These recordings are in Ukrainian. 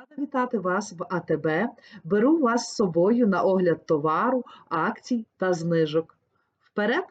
Рада вітати вас в АТБ. Беру вас з собою на огляд товару, акцій та знижок. Вперед!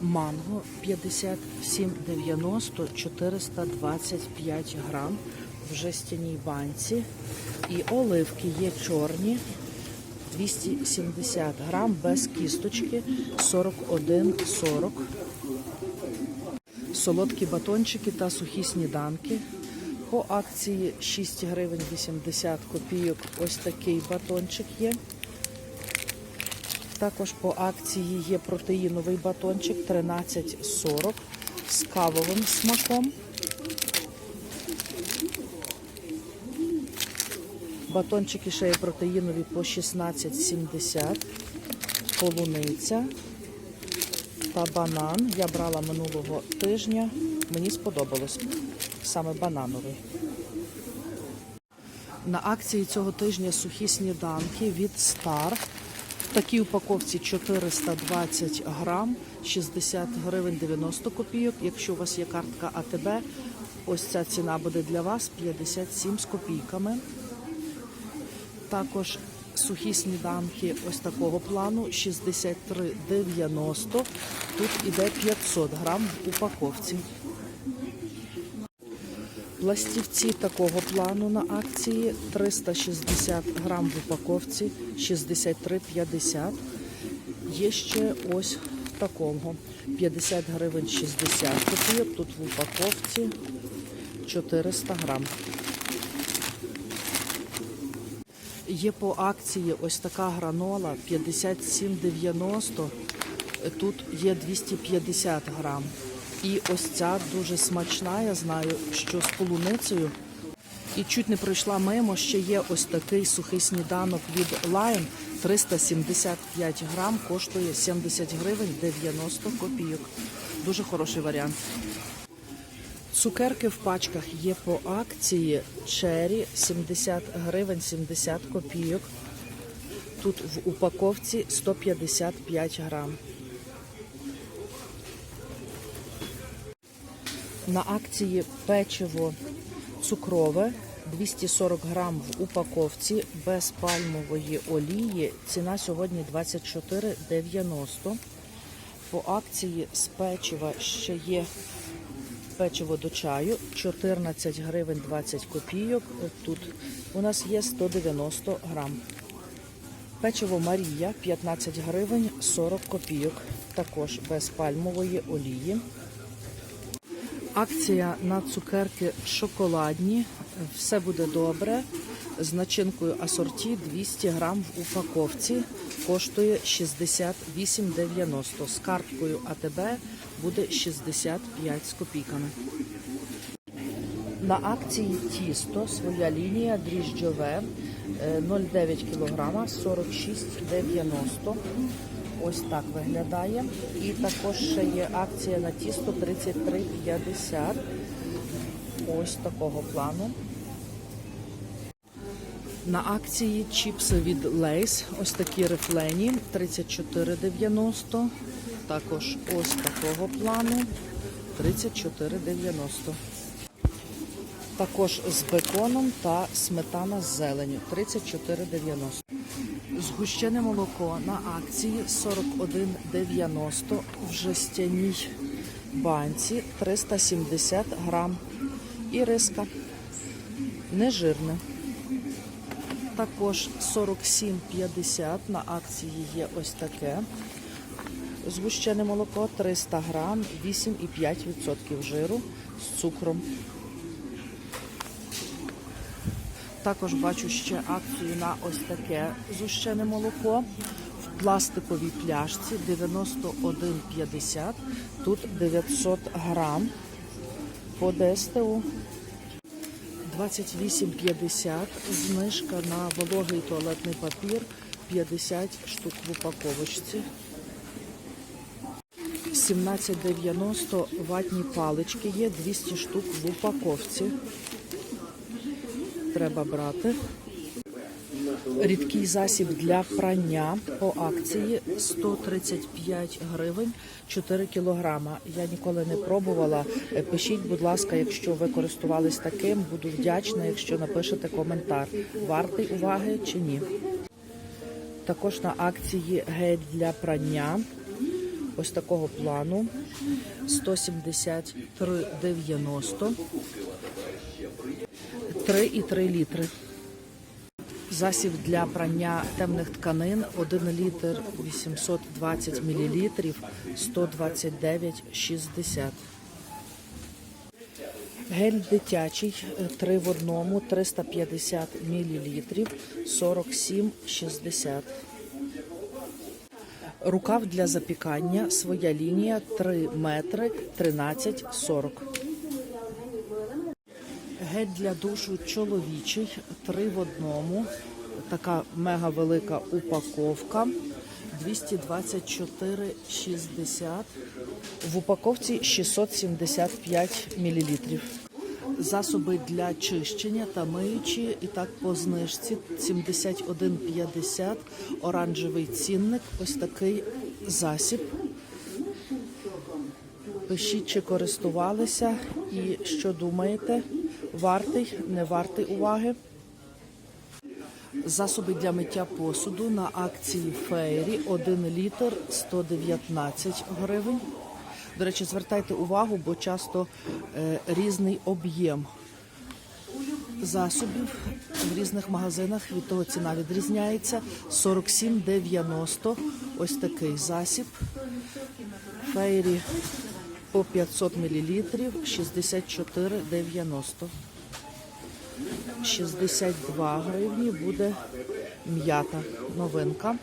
Манго 57,90 425 грам в жестяній банці. І оливки є чорні 270 грам без кісточки 41,40. Солодкі батончики та сухі сніданки. По акції 6 гривень 80 копійок. Ось такий батончик є. Також по акції є протеїновий батончик 13,40 з кавовим смаком. Батончики ще є протеїнові по 16,70, полуниця та банан. Я брала минулого тижня. Мені сподобалось саме банановий. На акції цього тижня сухі сніданки від Star. В такій упаковці 420 грам, 60 гривень 90 копійок. Якщо у вас є картка АТБ, ось ця ціна буде для вас 57 з копійками. Також сухі сніданки ось такого плану 63,90. Тут іде 500 грам в упаковці. Пластівці такого плану на акції 360 грам в упаковці 63,50. Є ще ось такого 50 гривень 60 копійок. Тут в упаковці 400 грам. Є по акції ось така гранола 57,90. Тут є 250 грам. І ось ця дуже смачна, я знаю, що з полуницею. І чуть не пройшла мимо, ще є ось такий сухий сніданок від Lion. 375 грам, коштує 70 гривень 90 копійок. Дуже хороший варіант. Цукерки в пачках є по акції Cherry 70 гривень 70 копійок. Тут в упаковці 155 грам. На акції печиво цукрове 240 грам в упаковці без пальмової олії. Ціна сьогодні 24,90. По акції з печива ще є печиво до чаю 14 гривень 20 копійок. Тут у нас є 190 грам. Печиво Марія 15 гривень 40 копійок. Також без пальмової олії. Акція на цукерки шоколадні. Все буде добре. З начинкою асорті 200 грам в упаковці. Коштує 68,90. З карткою АТБ буде 65 з копійками. На акції тісто своя лінія дріжджове е, 0,9 кг 46,90. Ось так виглядає. І також ще є акція на тісто 33,50. Ось такого плану. На акції чіпси від Lays, ось такі рифлені 34,90. Також ось такого плану 34,90. Також з беконом та сметана з зеленю 34,90. Згущене молоко на акції 41,90 в жестяній банці 370 грам. І риска нежирне. Також 47,50 на акції є ось таке. Згущене молоко 300 грам, 8,5% жиру з цукром. Також бачу ще акцію на ось таке зущене молоко в пластиковій пляшці 91,50. Тут 900 грам по ДСТУ. 28,50. Знижка на вологий туалетний папір 50 штук в упаковочці. 17,90 ватні палички є 200 штук в упаковці треба брати. Рідкий засіб для прання по акції 135 гривень 4 кілограма. Я ніколи не пробувала. Е, Пишіть, будь ласка, якщо ви користувались таким, буду вдячна, якщо напишете коментар. Вартий уваги чи ні. Також на акції гель для прання. Ось такого плану 173,90 3,3 літри. Засіб для прання темних тканин 1 літр 820 мл 129,60. Гель дитячий 3 в одному 350 мл 47,60. Рукав для запікання, своя лінія 3 метри 13,40. Гель для душу чоловічий, 3 в одному. Така мега велика упаковка. 224,60. В упаковці 675 мл. Засоби для чищення та миючі і так по знижці 71,50. Оранжевий цінник. Ось такий засіб. Пишіть, чи користувалися і що думаєте. Вартий, не вартий уваги. Засоби для миття посуду на акції Фейрі 1 літр 119 гривень. До речі, звертайте увагу, бо часто е, різний об'єм засобів в різних магазинах. Від того ціна відрізняється. 47,90 ось такий засіб. Фейрі по 500 мл 64,90. 62 гривні буде м'ята новинка.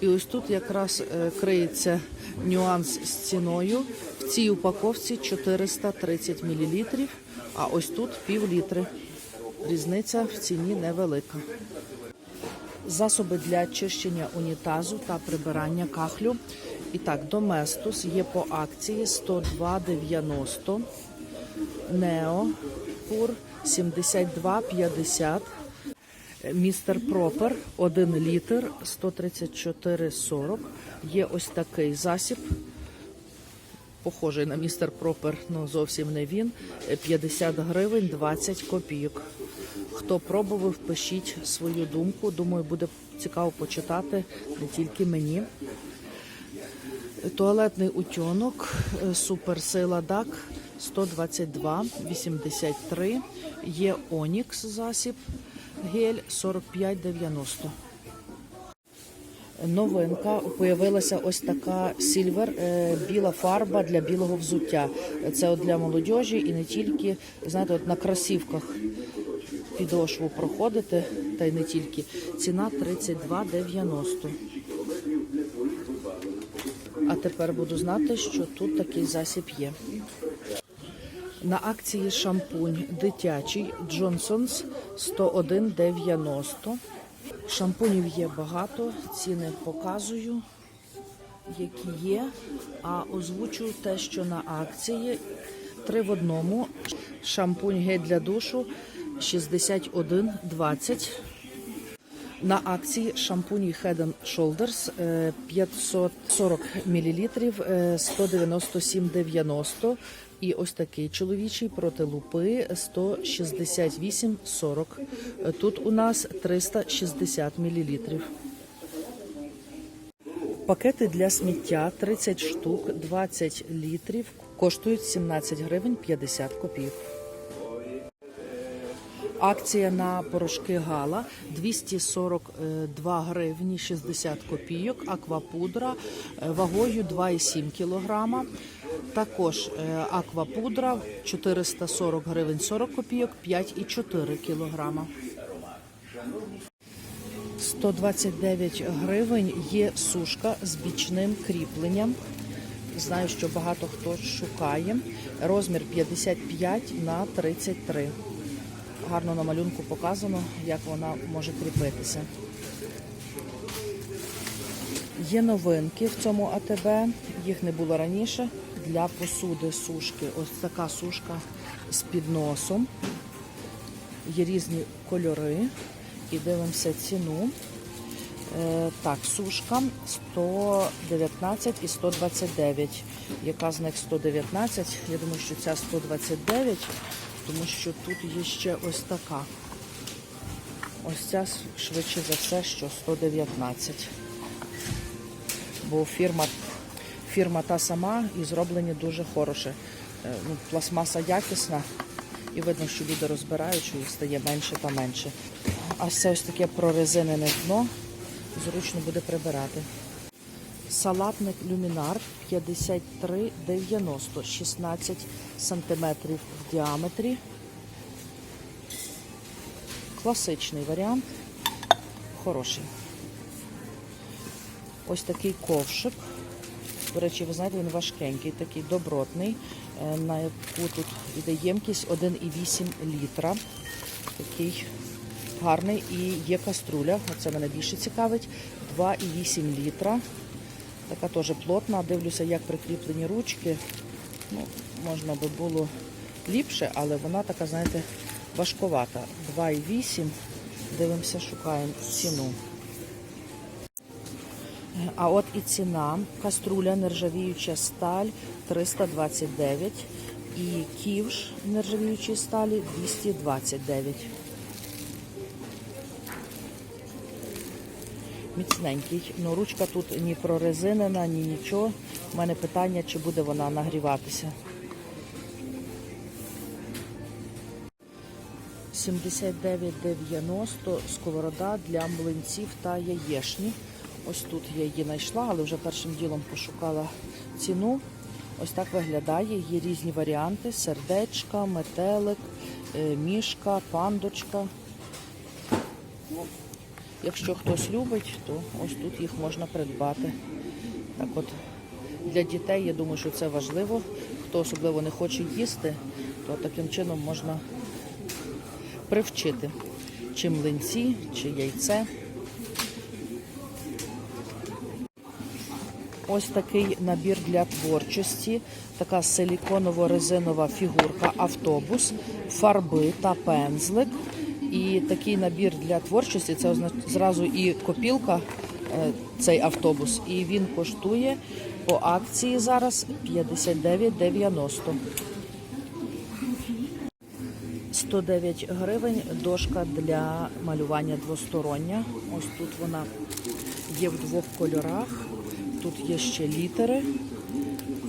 І ось тут якраз е, криється нюанс з ціною. В цій упаковці 430 мл, а ось тут пів літри. Різниця в ціні невелика. Засоби для чищення унітазу та прибирання кахлю. І так, Доместос є по акції 102,90. Нео Пур 72,50. Містер Пропер 1 літр 134,40. Є ось такий засіб. Похожий на містер Пропер, але зовсім не він. 50 гривень 20 копійок. Хто пробував, пишіть свою думку. Думаю, буде цікаво почитати не тільки мені. Туалетний утюнок е, Суперсила Дак 122,83. Є Онікс засіб гель 45,90. Новинка появилася ось така сільвер, е, біла фарба для білого взуття. Це от для молодіжі і не тільки, знаєте, от на кросівках підошву проходити, та й не тільки. Ціна 32,90. А тепер буду знати, що тут такий засіб є. На акції шампунь дитячий Джонсонс 101,90. Шампунів є багато, ціни показую, які є. А озвучу те, що на акції три в одному. Шампунь гель для душу 61,20. На акції шампуні Head Shoulders е, 540 мл 197,90. І ось такий чоловічий проти лупи 168,40. Е, Тут у нас 360 мл. Пакети для сміття 30 штук, 20 літрів, коштують 17 гривень 50 копійок. Акція на порошки Гала 242 гривні 60 копійок. Аквапудра вагою 2,7 кілограма. Також е, аквапудра 440 гривень 40 копійок, 5,4 кілограма. 129 гривень є сушка з бічним кріпленням. Знаю, що багато хто шукає. Розмір 55 на 33. Гарно на малюнку показано, як вона може кріпитися. Є новинки в цьому АТБ, їх не було раніше. Для посуди сушки. Ось така сушка з підносом. Є різні кольори. і дивимося ціну. Е, так, сушка 119 і 129. Яка з них 119? Я думаю, що ця 129, тому що тут є ще ось така. Ось ця швидше за все, що 119. Бо фірма, фірма та сама і зроблені дуже хороше. Ну, пластмаса якісна, і видно, що люди розбирають, що їх стає менше та менше. А це ось таке прорезинене дно, зручно буде прибирати. Салатник люмінар 53,90, 16 сантиметрів в діаметрі. Класичний варіант. Хороший. Ось такий ковшик. До речі, ви знаєте, він важкенький, такий добротний, е, на яку тут іде ємкість 1,8 літра. Такий гарний. І є каструля, оце мене більше цікавить. 2,8 літра. Така теж плотна. Дивлюся, як прикріплені ручки. Ну, можна би було ліпше, але вона така, знаєте, важковата. 2,8. Дивимося, шукаємо ціну. А от і ціна. Каструля нержавіюча сталь 329 і ківш нержавіючої сталі 229. Міцненький. Ну, ручка тут ні прорезинена, ні нічого. У мене питання, чи буде вона нагріватися. 79,90 сковорода для млинців та яєшні. Ось тут я її знайшла, але вже першим ділом пошукала ціну. Ось так виглядає. Є різні варіанти: сердечка, метелик, е, мішка, пандочка. Якщо хтось любить, то ось тут їх можна придбати. Так от, для дітей, я думаю, що це важливо. Хто особливо не хоче їсти, то таким чином можна привчити чи млинці, чи яйце. Ось такий набір для творчості, така силіконово-резинова фігурка, автобус, фарби та пензлик. І такий набір для творчості це зразу і копілка, е, цей автобус, і він коштує по акції зараз 59,90. 109 гривень дошка для малювання двостороння. Ось тут вона є в двох кольорах. Тут є ще літери,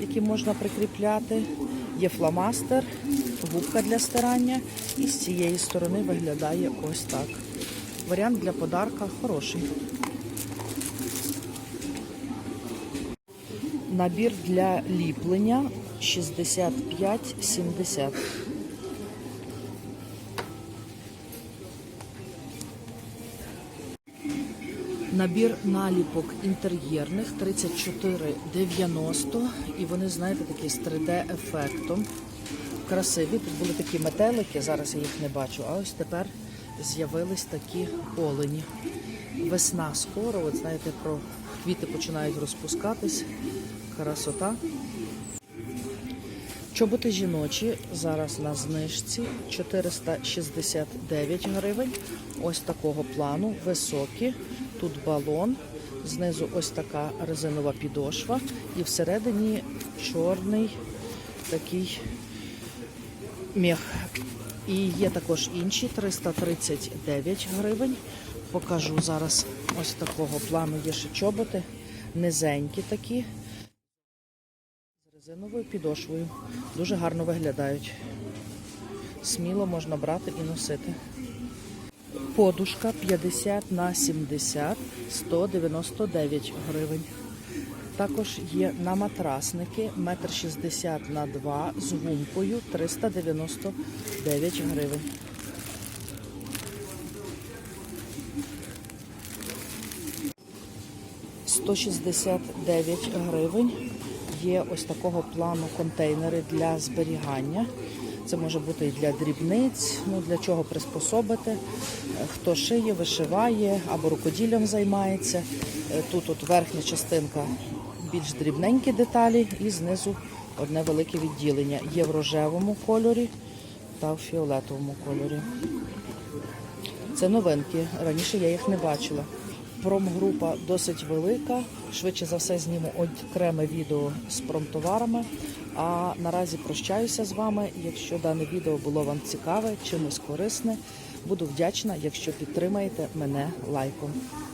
які можна прикріпляти. Є фломастер, губка для стирання. І з цієї сторони виглядає ось так. Варіант для подарка хороший. Набір для ліплення 65,70. Набір наліпок інтер'єрних 34,90 і вони, знаєте, такі з 3D-ефектом. Красиві. Тут були такі метелики, зараз я їх не бачу, а ось тепер з'явились такі олені. Весна скоро, от знаєте, про квіти починають розпускатись. Красота. Чоботи жіночі зараз на знижці 469 гривень. Ось такого плану, високі. Тут балон, знизу ось така резинова підошва, і всередині чорний такий мех. І є також інші 339 гривень. Покажу зараз ось такого плану. Є ще чоботи, низенькі такі з резиновою підошвою. Дуже гарно виглядають. Сміло можна брати і носити. Подушка 50 на 70 199 гривень. Також є на матрасники 1,60 на 2 з гумкою 399 гривень. – 169 гривень. Є ось такого плану контейнери для зберігання. Це може бути і для дрібниць, ну для чого приспособити. Хто шиє, вишиває або рукоділлям займається. Е, Тут от верхня частинка більш дрібненькі деталі, і знизу одне велике відділення. Є в рожевому кольорі та в фіолетовому кольорі. Це новинки. Раніше я їх не бачила. Промгрупа досить велика. Швидше за все зніму окреме відео з промтоварами. А наразі прощаюся з вами. Якщо дане відео було вам цікаве, чимось корисне, буду вдячна, якщо підтримаєте мене лайком.